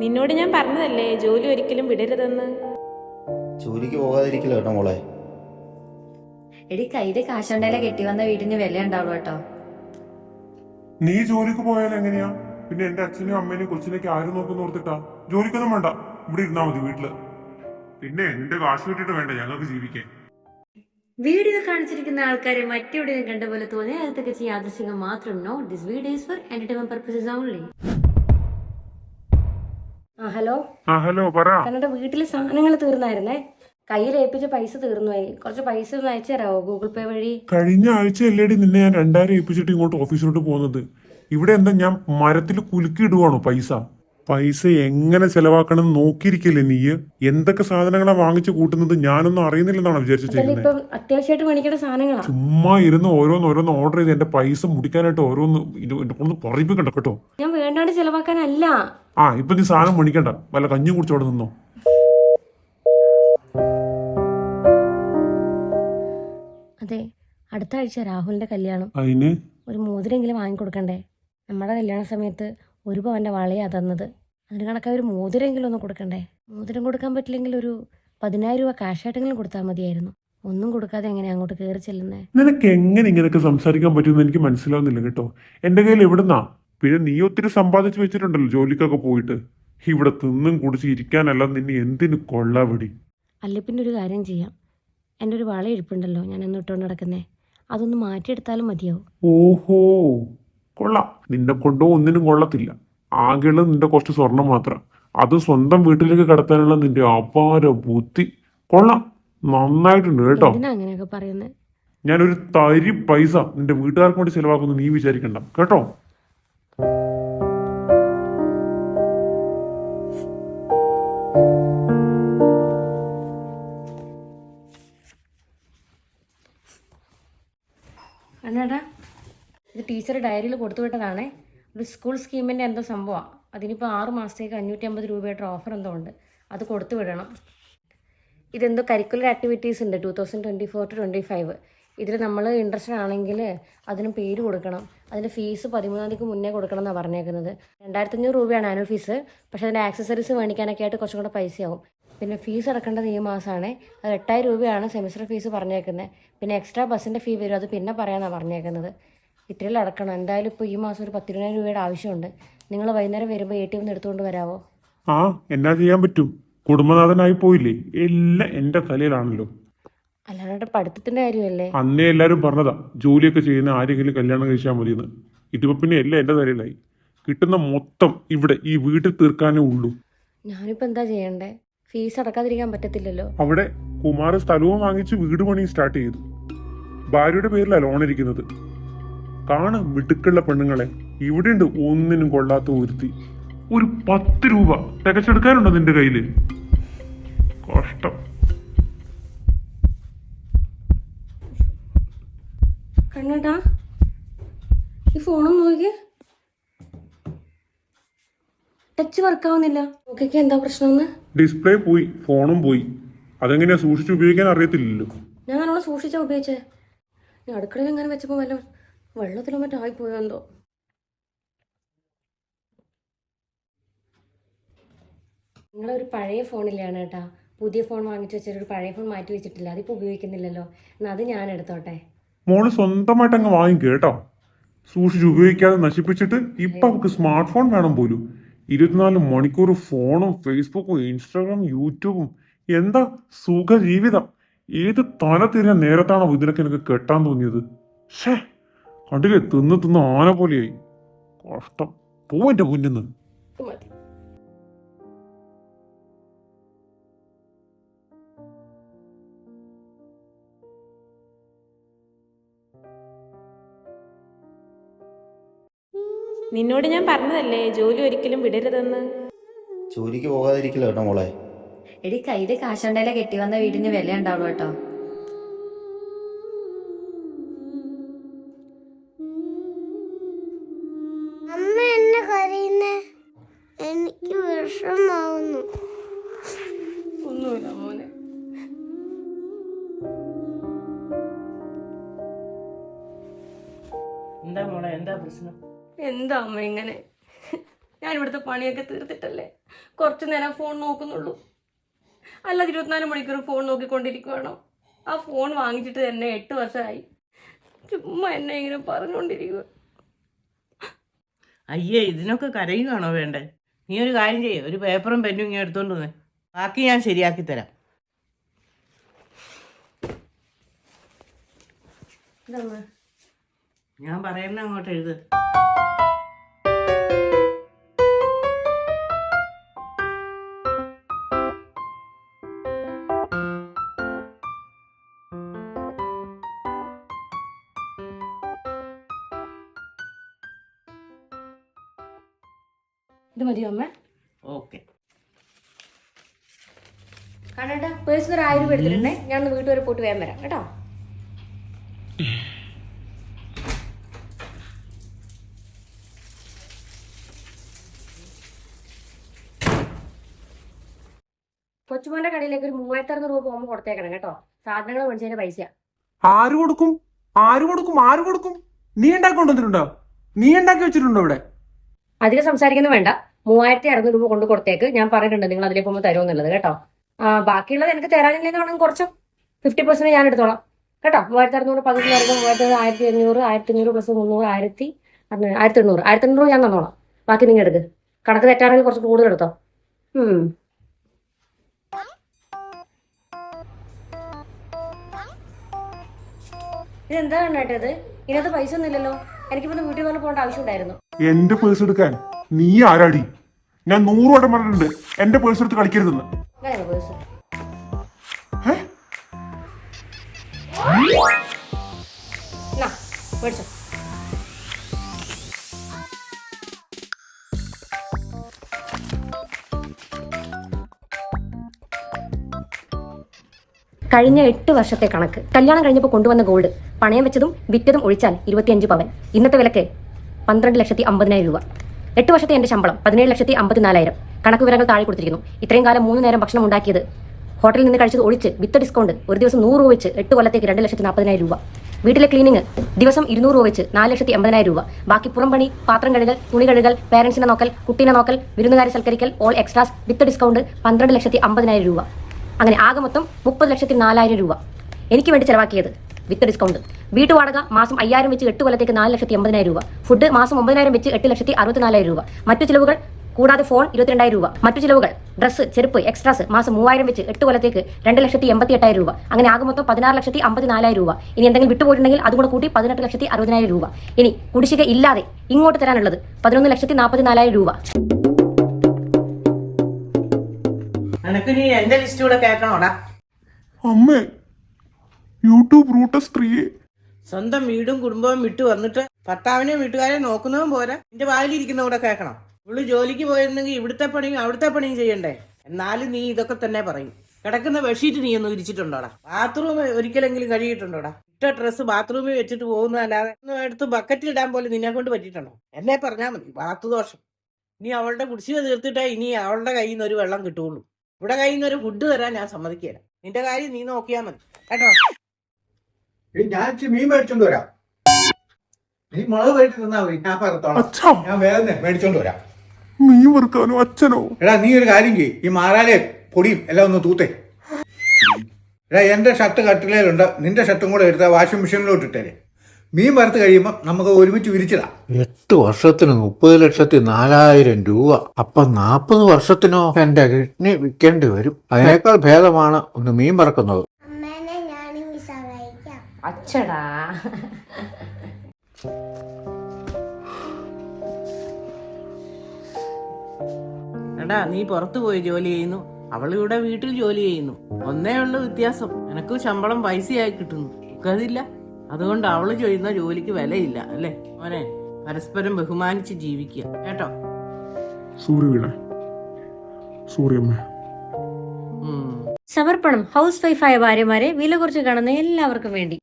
നിന്നോട് ഞാൻ പറഞ്ഞതല്ലേ ജോലി ഒരിക്കലും വിടരുതെന്ന്? ജോലിക്ക് പോകാതിരിക്കില്ല കേട്ടോ മോളെ. എടി കയ്യിൽ കാശുണ്ടേലെ കെട്ടി വന്ന വീടിന് വില ഉണ്ടാവുള്ളൂ കേട്ടോ. നീ ജോലിക്ക് പോയാൽ എങ്ങനെയാ? പിന്നെ എന്റെ അച്ഛനും അമ്മേനെയും കൊച്ചിനേക്ക് ആരും നോക്കുന്നു ഓർത്തിട്ടാ? ജോലിക്കൊന്നും വേണ്ട. ഇവിടെ ഇരുന്നാ മതി വീട്ടിൽ. പിന്നെ എന്റെ കാശ് കിട്ടിയിട്ട് വേണ്ട ഞങ്ങൾക്ക് ജീവിക്കാൻ. വീഡിയോ കാണിച്ചിരിക്കുന്ന ആൾക്കാരെ മറ്റെവിടെയും കണ്ട പോലെ തോന്നിയ അതൊക്കെ യാദൃശികം മാത്രം no this video for entertainment purposes only. ആ ഹലോ. ആ ഹലോ പറ. തങ്ങളുടെ വീട്ടിലെ സാധനങ്ങൾ തീർന്നായിരുന്നേ. കയ്യിൽ ഏൽപ്പിച്ച പൈസ തീർന്നുപോയി കുറച്ച് പൈസ ഒന്ന് അയച്ചു തരാമോ ഗൂഗിൾ പേ വഴി? കഴിഞ്ഞ ആഴ്ച അല്ലേടി നിന്നെ ഞാൻ രണ്ടായിരം ഏൽപ്പിച്ചിട്ട് ഇങ്ങോട്ട് ഓഫീസിലോട്ട് പോകുന്നത്. ഇവിടെ എന്താ ഞാൻ മരത്തിൽ കുലുക്കി ഇടുവാണോ പൈസ? പൈസ എങ്ങനെ ചെലവാക്കണം എന്ന് നോക്കിയിരിക്കില്ലേ നീ? എന്തൊക്കെ സാധനങ്ങളാ വാങ്ങിച്ചു കൂട്ടുന്നത്? ഞാനൊന്നും അറിയുന്നില്ലെന്നാണ് വിചാരിച്ചു ചെയ്യുന്നത് അത്യാവശ്യമായിട്ട് മേടിക്കേണ്ട ചുമ്മാ ഇരുന്ന് ഓരോന്ന് ഓരോന്ന് ഓർഡർ ചെയ്ത് എന്റെ പൈസ മുടിക്കാനായിട്ട് ഓരോന്ന് ഇത് എന്റെ കൊണ്ട് പറയിപ്പിക്കണ്ട കേട്ടോ? ഞാൻ വേണ്ടാണ്ട് ചെലവാക്കാനല്ല. ആ ഇപ്പൊ നീ സാധനം മേടിക്കണ്ട. വല്ല കഞ്ഞി കുടിച്ചോടെ നിന്നോ. അതെ അടുത്ത ആഴ്ച രാഹുലിന്റെ കല്യാണം. അതിന് ഒരു മോതിരെങ്കിലും വാങ്ങിക്കൊടുക്കണ്ടേ? നമ്മുടെ കല്യാണ സമയത്ത് ഒരു പവന്റെ വളയാ തന്നത്. അതിന് കണക്കായ ഒരു മോതിരമെങ്കിലും ഒന്ന് കൊടുക്കണ്ടേ? മോതിരം കൊടുക്കാൻ പറ്റില്ലെങ്കിൽ ഒരു പതിനായിരം രൂപ കാഷ് കാശായിട്ടെങ്കിലും കൊടുത്താൽ മതിയായിരുന്നു. ഒന്നും കൊടുക്കാതെ എങ്ങനെ അങ്ങോട്ട് കയറി ചെല്ലുന്നേ? നിനക്ക് എങ്ങനെ ഇങ്ങനെയൊക്കെ സംസാരിക്കാൻ പറ്റുമെന്ന് എനിക്ക് മനസ്സിലാവുന്നില്ല കേട്ടോ. എന്റെ കയ്യിൽ എവിടുന്നാ? പിന്നെ നീ ഒത്തിരി സമ്പാദിച്ചു വെച്ചിട്ടുണ്ടല്ലോ ജോലിക്കൊക്കെ പോയിട്ട്. ഇവിടെ തിന്നും കുടിച്ച് ഇരിക്കാനല്ല നിന്നെ എന്തിനു കൊള്ളാവിടി? അല്ലെ പിന്നെ ഒരു കാര്യം ചെയ്യാം. എന്റെ ഒരു വള ഇരിപ്പുണ്ടല്ലോ ഞാൻ എന്ന് ഇട്ടുകൊണ്ട് നടക്കുന്നേ. അതൊന്ന് മാറ്റിയെടുത്താലും മതിയാവും. ഓഹോ കൊള്ളാം. നിന്നെ കൊണ്ടോ ഒന്നിനും കൊള്ളത്തില്ല. ആകെയുള്ളത് നിന്റെ കുറച്ച് സ്വർണം മാത്രം. അത് സ്വന്തം വീട്ടിലേക്ക് കടത്താനുള്ള നിന്റെ അപാര ബുദ്ധി. കൊള്ളാം. നന്നായിട്ടുണ്ട് കേട്ടോ. അങ്ങനെയൊക്കെ പറയുന്നത് ഞാനൊരു തരി പൈസ നിന്റെ വീട്ടുകാർക്ക് വേണ്ടി ചെലവാക്കുന്നു നീ വിചാരിക്കണ്ട. കേട്ടോ? അണ്ണാടാ ഇത് ടീച്ചർ ഡയറിയിൽ കൊടുത്തു വിട്ടതാണേ. ഒരു സ്കൂൾ സ്കീമിന്റെ എന്തോ സംഭവമാണ് അതിനിപ്പോൾ ആറ് മാസത്തേക്ക് അഞ്ഞൂറ്റി അമ്പത് രൂപയുടെ ഓഫർ എന്തോ ഉണ്ട്. അത് കൊടുത്തു വിടണം. ഇതെന്തോ കരിക്കുലർ ആക്ടിവിറ്റീസ് ഉണ്ട്. Two thousand twenty four two twenty five ഇതിൽ നമ്മൾ ഇൻട്രസ്റ്റഡ് ആണെങ്കിൽ അതിന് പേര് കൊടുക്കണം. അതിന്റെ ഫീസ് പതിമൂന്നാം തീയതിക്ക് മുന്നേ കൊടുക്കണം എന്നാണ് പറഞ്ഞേക്കുന്നത്. രണ്ടായിരത്തി അഞ്ഞൂറ് രൂപയാണ് ആനുവൽ ഫീസ് പക്ഷേ അതിന്റെ ആക്സസറീസ് മേടിക്കാനൊക്കെ ആയിട്ട് കുറച്ചും കൂടെ പൈസയാവും. പിന്നെ ഫീസ് അടക്കേണ്ടത് ഈ മാസമാണ് അത് എട്ടായിരം രൂപയാണ് സെമിസ്റ്റർ ഫീസ് പറഞ്ഞേക്കുന്നത്. പിന്നെ എക്സ്ട്രാ ബസ്സിന്റെ ഫീ വരും. അത് പിന്നെ പറയാനാണ് പറഞ്ഞേക്കുന്നത്. ഇത്രയും അടക്കണം എന്തായാലും ഇപ്പോൾ ഈ മാസം ഒരു പത്തിരുപതിനായിരം രൂപയുടെ ആവശ്യമുണ്ട്. നിങ്ങൾ വൈകുന്നേരം വരുമ്പോൾ എ ടി എം എടുത്തുകൊണ്ട് വരാവോ? ആ എന്നാ ചെയ്യാൻ പറ്റും. കുടുംബനാഥനായി പോയില്ലേ? എല്ലാം എന്റെ തലയിലാണല്ലോ. അല്ലാണ്ട് പഠിത്തത്തിന്റെ കാര്യമല്ലേ? അന്നേ എല്ലാരും പറഞ്ഞതാ ജോലിയൊക്കെ ചെയ്യുന്ന ആരെങ്കിലും കല്യാണം കഴിച്ചാൽ മതിയെന്ന്. ഇതിപ്പോ പിന്നെ എല്ലാം എന്റെ തലയിലായി. കിട്ടുന്ന മൊത്തം ഇവിടെ ഈ വീട്ടിൽ തീർക്കാനേ ഉള്ളൂ. ഞാനിപ്പോ എന്താ ചെയ്യണ്ടേ? ഫീസ് അടക്കാതിരിക്കാൻ പറ്റത്തില്ലല്ലോ. അവിടെ കുമാർ സ്ഥലവും വാങ്ങിച്ച് വീട് പണി സ്റ്റാർട്ട് ചെയ്തു. ഭാര്യയുടെ പേരിലാണ് ലോൺ ഇരിക്കുന്നത്. കാണ് മിടുക്കുള്ള പെണ്ണുങ്ങളെ ഇവിടെയുണ്ട് ഒന്നിനും കൊള്ളാത്ത ഒരുത്തി. ഒരു പത്ത് രൂപ തികച്ചെടുക്കാനുണ്ടോ നിന്റെ കയ്യിൽ? കഷ്ടം. കണ്ണേട്ടാ ഈ ഫോണും നോക്കിയേ ടച്ച് വർക്ക് ആവുന്നില്ല. നോക്കിക്ക് എന്താ പ്രശ്നമെന്ന്. ഡിസ്പ്ലേ പോയി ഫോണും പോയി. അതെങ്ങനെയാ സൂക്ഷിച്ച് ഉപയോഗിക്കാൻ അറിയത്തില്ലല്ലോ. ഞാൻ നല്ലോണം സൂക്ഷിച്ചാ ഉപയോഗിച്ചേ. അടുക്കളയിൽ എങ്ങനെ വെച്ചപ്പോൾ വല്ല വെള്ളത്തിലോ മറ്റായിപ്പോയോ എന്തോ? നിങ്ങളൊരു പഴയ ഫോണിലാണ് കേട്ടാ. പുതിയ ഫോൺ വാങ്ങിച്ചു വെച്ചാൽ ഒരു പഴയ ഫോൺ മാറ്റി വെച്ചിട്ടില്ല. അതിപ്പോ ഉപയോഗിക്കുന്നില്ലല്ലോ. എന്നാൽ അത് ഞാൻ എടുത്തോട്ടെ. മോൾ സ്വന്തമായിട്ട് അങ്ങ് വാങ്ങിക്കുക കേട്ടോ. സൂക്ഷിച്ച് ഉപയോഗിക്കാതെ നശിപ്പിച്ചിട്ട് ഇപ്പൊ അവർക്ക് സ്മാർട്ട് ഫോൺ വേണം പോലും. ഇരുപത്തിനാല് മണിക്കൂർ ഫോണും ഫേസ്ബുക്കും ഇൻസ്റ്റാഗ്രാം യൂട്യൂബും എന്താ സുഖജീവിതം? ഏത് തല തിരിഞ്ഞ നേരത്താണോ ഇതിനൊക്കെ എനിക്ക് കെട്ടാൻ തോന്നിയത്? ഷേ കണ്ടില്ലേ തിന്ന് തിന്ന് ആന പോലെയായി. കഷ്ടം. പോവന്റെ മുന്നിന്ന് മതി നിന്നോട് ഞാൻ പറഞ്ഞതല്ലേ ജോലി ഒരിക്കലും വിടരുതെന്ന്? ജോലിക്ക് പോകാതിരിക്കില്ല കേട്ടോ മോളെ. എടി കയ്യിൽ കാശുണ്ടേലെ കെട്ടി വന്ന വീടിന് വില ഉണ്ടാവുള്ളൂ കേട്ടോ. എന്താ മോളെ? എന്താ പ്രശ്നം? എന്താ അമ്മ ഇങ്ങനെ? ഞാൻ ഇവിടുത്തെ പണിയൊക്കെ തീർത്തിട്ടല്ലേ? കുറച്ചു നേരം ഫോൺ നോക്കുന്നുള്ളൂ. അല്ലാതെ ഇരുപത്തിനാല് മണിക്കൂർ ഫോൺ നോക്കിക്കൊണ്ടിരിക്കുവാണോ? ആ ഫോൺ വാങ്ങിച്ചിട്ട് തന്നെ എട്ട് വർഷമായി ചുമ്മാ എന്നെ ഇങ്ങനെ പറഞ്ഞുകൊണ്ടിരിക്കുക അയ്യേ ഇതിനൊക്കെ കരയുകയാണോ വേണ്ടേ? നീ ഒരു കാര്യം ചെയ്യേ. ഒരു പേപ്പറും പെന്നും ഇങ്ങനെ എടുത്തോണ്ട് വന്നേ. ബാക്കി ഞാൻ ശരിയാക്കി തരാം. ഞാൻ പറയുന്ന അങ്ങോട്ട് എഴുത്. ഇത് മതിയോ അമ്മ? ഓക്കെ. കാണേട്ടാ പേഴ്സണൽ ആയിരം എടുത്തിട്ടുണ്ടേ. ഞാൻ വീട്ടിൽ വരെ പോയിട്ട് വേഗം വരാം. കേട്ടോ? കൊച്ചുമോന്റെ കടയിലേക്ക് ഒരു മൂവായിരത്തി അറുന്നൂറ് രൂപ പോകുമ്പോൾ കൊടുത്തേക്കണം കേട്ടോ. സാധനങ്ങൾ മേടിച്ചതിന്റെ പൈസ. ആര് കൊടുക്കും? ആര് കൊടുക്കും? ആര് കൊടുക്കും? നീ ഉണ്ടാക്കി കൊണ്ടുവന്നിട്ടുണ്ടോ? നീ ഉണ്ടാക്കി വെച്ചിട്ടുണ്ടോ ഇവിടെ? അധികം സംസാരിക്കുന്നു വേണ്ട. മൂവായിരത്തി അറുന്നൂറ് രൂപ കൊണ്ട് കൊടുത്തേക്ക്. ഞാൻ പറഞ്ഞിട്ടുണ്ട് നിങ്ങൾ അതിലേക്ക് പോകുമ്പോൾ തരുമെന്നുള്ളത് കേട്ടോ. ബാക്കിയുള്ളത് എനിക്ക് തരാനില്ലെന്ന് വേണമെങ്കിൽ കുറച്ച്. ഫിഫ്റ്റി പെർസെന്റ് ഞാൻ എടുത്തോളാം. കേട്ടോ? മൂവായിരത്തി അറുന്നൂറ് പകുതി പേർക്ക് മൂവായിരത്തി ആയിരത്തി അഞ്ഞൂറ് ആയിരത്തി അഞ്ഞൂറ് പ്ലസ് മുന്നൂറ് ആയിരത്തി ആയിരത്തി എണ്ണൂറ് ആയിരത്തി എണ്ണൂറ് ഞാൻ തന്നോളാം. ബാക്കി നിങ്ങൾ എടുക്ക്. കണക്ക് തെറ്റാണെങ്കിൽ കുറച്ച് കൂടുതൽ എടുത്തോ. ഇതെന്താ കണ്ടത് ഇതിനകത്ത് പൈസ ഒന്നും ഇല്ലല്ലോ എനിക്കിപ്പോ വീട്ടിൽ വന്ന് പോകേണ്ട ആവശ്യമുണ്ടായിരുന്നു. എന്റെ പേഴ്സ് എടുക്കാൻ നീ ആരാടി? ഞാൻ നൂറ് വട്ടം പറഞ്ഞിട്ടുണ്ട്. എന്റെ പേഴ്സ് എടുത്ത് കളിക്കരുതെന്ന്. പേഴ്സ് മേടിച്ചോ. കഴിഞ്ഞ എട്ട് വർഷത്തെ കണക്ക്. കല്യാണം കഴിഞ്ഞപ്പോൾ കൊണ്ടുവന്ന ഗോൾഡ് പണയം വെച്ചതും വിറ്റതും ഒഴിച്ചാൽ ഇരുപത്തിയഞ്ച് പവൻ. ഇന്നത്തെ വിലക്ക് പന്ത്രണ്ട് ലക്ഷത്തി അമ്പതിനായിരം രൂപ. എട്ട് വർഷത്തെ എന്റെ ശമ്പളം പതിനേഴ് ലക്ഷത്തി അമ്പത്തിനാലായിരം. കണക്ക് വിവരങ്ങൾ താഴെ കൊടുത്തിരിക്കുന്നു. ഇത്രയും കാലം മൂന്ന് നേരം ഭക്ഷണം ഉണ്ടാക്കിയത് ഹോട്ടലിൽ നിന്ന് കഴിച്ചത് ഒഴിച്ച് വിത്ത് ഡിസ്കൗണ്ട് ഒരു ദിവസം നൂറ് രൂപ വെച്ച് എട്ട് കൊല്ലത്തേക്ക് രണ്ട് ലക്ഷത്തി നാൽപ്പതിനായിരം രൂപ. വീട്ടിലെ ക്ലീനിങ് ദിവസം ഇരുന്നൂറ് രൂപ വെച്ച് നാല് ലക്ഷത്തി എൺപതിനായിരം രൂപ. ബാക്കി പുറം പണി പാത്രം കഴുകൽ തുണി കഴുകൽ പേരൻസിനെ നോക്കൽ കുട്ടീനെ നോക്കൽ വിരുന്നുകാരെ സൽക്കരിക്കൽ ഓൾ എക്സ്ട്രാസ് വിത്ത് ഡിസ്കൗണ്ട് പന്ത്രണ്ട് ലക്ഷത്തി അമ്പതിനായിരം രൂപ. അങ്ങനെ ആകെ മൊത്തം മുപ്പത് ലക്ഷത്തി നാലായിരം രൂപ. എനിക്ക് വേണ്ടി ചെലവാക്കിയത് വിത്ത് ഡിസ്കൗണ്ട് വീട്ടുവാടക മാസം അയ്യായിരം വെച്ച് എട്ട് കൊല്ലത്തേക്ക് നാല് ലക്ഷത്തി എൺപതിനായിരം രൂപ. ഫുഡ് മാസം ഒമ്പതിനായിരം വെച്ച് എട്ട് ലക്ഷത്തി അറുപത്തിനാലായിരം രൂപ. മറ്റു ചിലവുകൾ കൂടാതെ ഫോൺ ഇരുപത്തിരണ്ടായിരം രൂപ. മറ്റു ചിലവുകൾ ഡ്രസ്സ് ചെരുപ്പ് എക്സ്ട്രാസ് മാസം മൂവായിരം വെച്ച് എട്ട് കൊല്ലത്തേക്ക് രണ്ട് ലക്ഷത്തി എൺപത്തി എട്ടായിരം രൂപ. അങ്ങനെ ആകെ മൊത്തം പതിനാറ് ലക്ഷത്തി അമ്പത്തിനാലായിരം രൂപ. ഇനി എന്തെങ്കിലും വിട്ടുപോയിട്ടുണ്ടെങ്കിൽ അതുകൂടെ കൂട്ടി പതിനെട്ട് ലക്ഷത്തി അറുപതിനായിരം രൂപ. ഇനി കുടിശ്ശിക ഇല്ലാതെ ഇങ്ങോട്ട് തരാനുള്ളത് പതിനൊന്ന് ലക്ഷത്തി നാൽപ്പത്തിനാലായിരം രൂപ. എന്റെ ലിസ്റ്റ് കൂടെ കേൾക്കണോടാ അമ്മേ യൂട്യൂബ് റൂട്ട സ്ത്രീയെ സ്വന്തം വീടും കുടുംബവും വിട്ടു വന്നിട്ട് ഭർത്താവിനെയും വീട്ടുകാരെയും നോക്കുന്നതും പോരാ. എന്റെ വായിലിരിക്കുന്ന കൂടെ കേൾക്കണം. ഇവൾ ജോലിക്ക് പോയിരുന്നെങ്കിൽ ഇവിടുത്തെ പണിയും അവിടുത്തെ പണിയും ചെയ്യണ്ടേ? എന്നാലും നീ ഇതൊക്കെ തന്നെ പറയും. കിടക്കുന്ന ബെഡ്ഷീറ്റ് നീ ഒന്ന് വിരിച്ചിട്ടുണ്ടോടാ? ബാത്റൂം ഒരിക്കലെങ്കിലും കഴുകിയിട്ടുണ്ടോടാ? ഇട്ട ഡ്രസ്സ് ബാത്റൂമിൽ വെച്ചിട്ട് പോകുന്നതല്ലാതെ ഒന്നും എടുത്ത് ബക്കറ്റിൽ ഇടാൻ പോലും നിന്നെ കൊണ്ട് പറ്റിയിട്ടുണ്ടോ? എന്നെ പറഞ്ഞാൽ മതി. ബാത്തുദോഷം നീ അവളുടെ കുടിശ്ശിക തീർത്തിട്ടേ ഇനി അവളുടെ കയ്യിൽ നിന്ന് ഒരു വെള്ളം കിട്ടുള്ളൂ ഇവിടെ കയ്യിൽ നിന്ന് ഒരു ഫുഡ് തരാൻ ഞാൻ സമ്മതിക്കില്ല നിന്റെ കാര്യം നീ നോക്കിയാൽ മതി. കേട്ടോ? എടി, ഞാൻ ഇച്ചിരി മീൻ മേടിച്ചോണ്ട് വരാം. നീ മുളക് മേടിച്ച് തന്നാ മതി. ഞാൻ പറത്തോളാം ഞാൻ വേഗം മേടിച്ചോണ്ട് വരാം. മീൻ വറുക്കാനോ അച്ഛനോ? എടാ നീ ഒരു കാര്യം ചെയ്യ്. ഈ മാറാലെ പൊടിയും എല്ലാം ഒന്ന് തൂത്തേ. എടാ എന്റെ ഷർട്ട് കട്ടിലേലുണ്ട്. നിന്റെ ഷർട്ടും കൂടെ എടുത്ത വാഷിംഗ് മെഷീനിലോട്ട് ഇട്ടേ മീൻ വറുത്ത് കഴിയുമ്പോൾ നമുക്ക് ഒരുമിച്ച് വിരിച്ചിടാം. എട്ട് വർഷത്തിന് മുപ്പത് ലക്ഷത്തി നാലായിരം രൂപ. അപ്പൊ നാപ്പത് വർഷത്തിനോ എന്റെ കിഡ്നി വിൽക്കേണ്ടി വരും. അതിനേക്കാൾ ഭേദമാണ് ഒന്ന് മീൻ സഹായിക്കാം അച്ചടാ. എടാ നീ പുറത്തു പോയി ജോലി ചെയ്യുന്നു. അവൾ ഇവിടെ വീട്ടിൽ ജോലി ചെയ്യുന്നു. ഒന്നേ ഉള്ളു വ്യത്യാസം. എനക്ക് ശമ്പളം പൈസയായി കിട്ടുന്നു. അതില്ല. അതുകൊണ്ട് അവൾ ചെയ്യുന്ന ജോലിക്ക് വിലയില്ല അല്ലേ? മോനെ പരസ്പരം ബഹുമാനിച്ച് ജീവിക്കുക. കേട്ടോ? സൂര്യമ്മ ഉം. സമർപ്പണം ഹൗസ് വൈഫായ ഭാര്യമാരെ വില കുറച്ച് കാണുന്ന എല്ലാവർക്കും വേണ്ടി.